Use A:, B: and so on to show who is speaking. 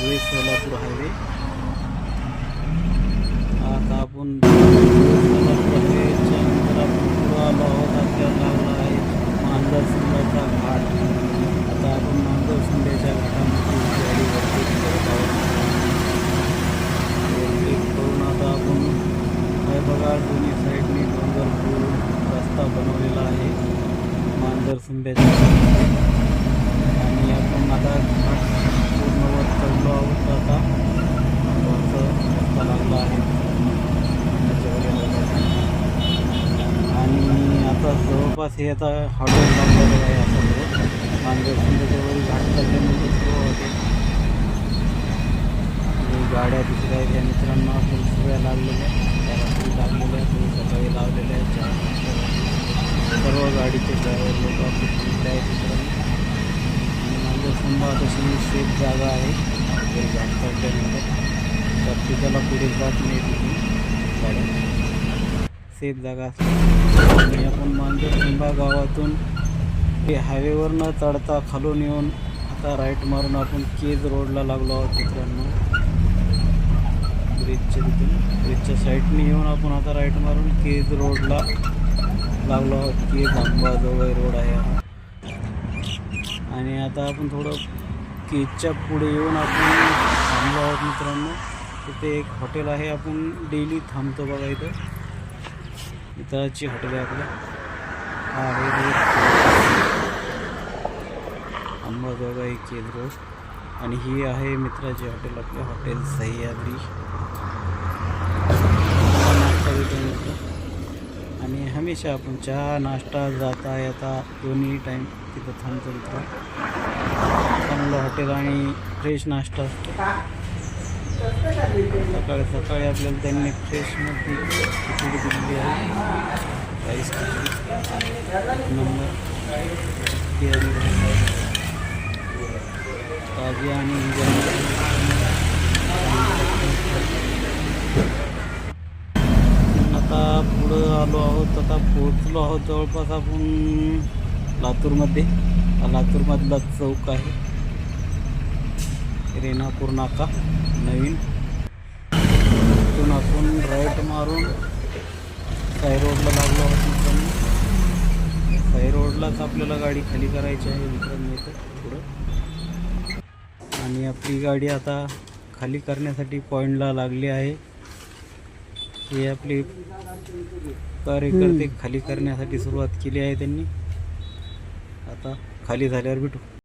A: Dhule Solapur highway आता आपण सोलापूर हायवेच्या नंतर आपण पुढं आलो आहोत आपल्याला लागला आहे मांजर सुंदरचा घाट. आता आपण मांजर सुंदरच्या घाटामध्ये गाडी वरती करत आहोत. करून आता आपण हे बघा दोन्ही साईडने डोंगरपूर रस्ता बनवलेला आहे. मांजर सुंब्याच्या आणि आपण आता घाट पूर्णवर चढलो आहोत आता वरचा रस्ता लागला आहे त्याच्यावर यायला. आणि आता जवळपास हे आता हॉटेल लागलेलं आहे आता सगळं मांजर सुंब्याच्या वरील घाट चढल्यानंतर सुरू हॉटेल आणि गाड्या दुसऱ्या आहेत या मित्रांना फुल सगळ्या लागलेल्या त्या रात्री लागलेल्या फुल सकाळी लावलेल्या आहेत चहा नाश्ता. सर्व गाडीचे ड्रायव्हर लोक आपले फिरले आहेत मित्रांनो आणि माझं समजा तशी सेफ जागा आहे ते घाट चढल्यानंतर प्रत्येकाला पुढे जात नाही तिथे गाड्या सेफ जागा असते. आणि आपण मांजर सिंबा गावातून ते हायवेवर न चढता खालून येऊन आता राईट मारून आपण केज रोडला लागलो आहोत मित्रांनो. ब्रिजच्या तिथून. ब्रिजच्या साईडने येऊन आपण आता राईट मारून केज रोडला लागलो आहोत. केज अंबाजोगाई रोड आहे. हा आणि आता आपण थोडं केजच्या पुढे येऊन आपण थांबलो आहोत मित्रांनो. तिथे एक हॉटेल आहे. आपण डेली थांबतो बघा इथं. इथंची हॉटेल आहे आपलं. आहे अंबाजोगाई केज रोड. आणि ही आहे मित्राची हॉटेल आपले हॉटेल सह्याद्री. नाश्ता आणि हमेशा आपण चहा नाश्ता जाता येता दोन्ही टाईम तिथं थांबतो मित्र चांगलं हॉटेल आणि फ्रेश नाश्ता असतो. सकाळी सकाळी आपल्याला त्यांनी फ्रेशमध्ये खिचडी दिलेली आहे. राईस खिचडी. नंबर ताजी आणि आता पुढं आलो आहोत. आता पोहोचलो आहोत जवळपास आपण लातूरमध्ये. हा लातूरमधला चौक आहे. रेणापूर नाका. नवीन. तिथून आपण राईट मारून साई रोडला लागलो आहोत मित्रांनो. साई रोडलाच आपल्याला गाडी खाली करायची आहे मित्रांनो इथं पुढं. आणि आपली गाडी आता खाली करण्यासाठी पॉईंटला लागली आहे. हे आपले कार्यकर्ते खाली करण्यासाठी सुरुवात केली आहे त्यांनी. आता खाली झाल्यावर भेटू.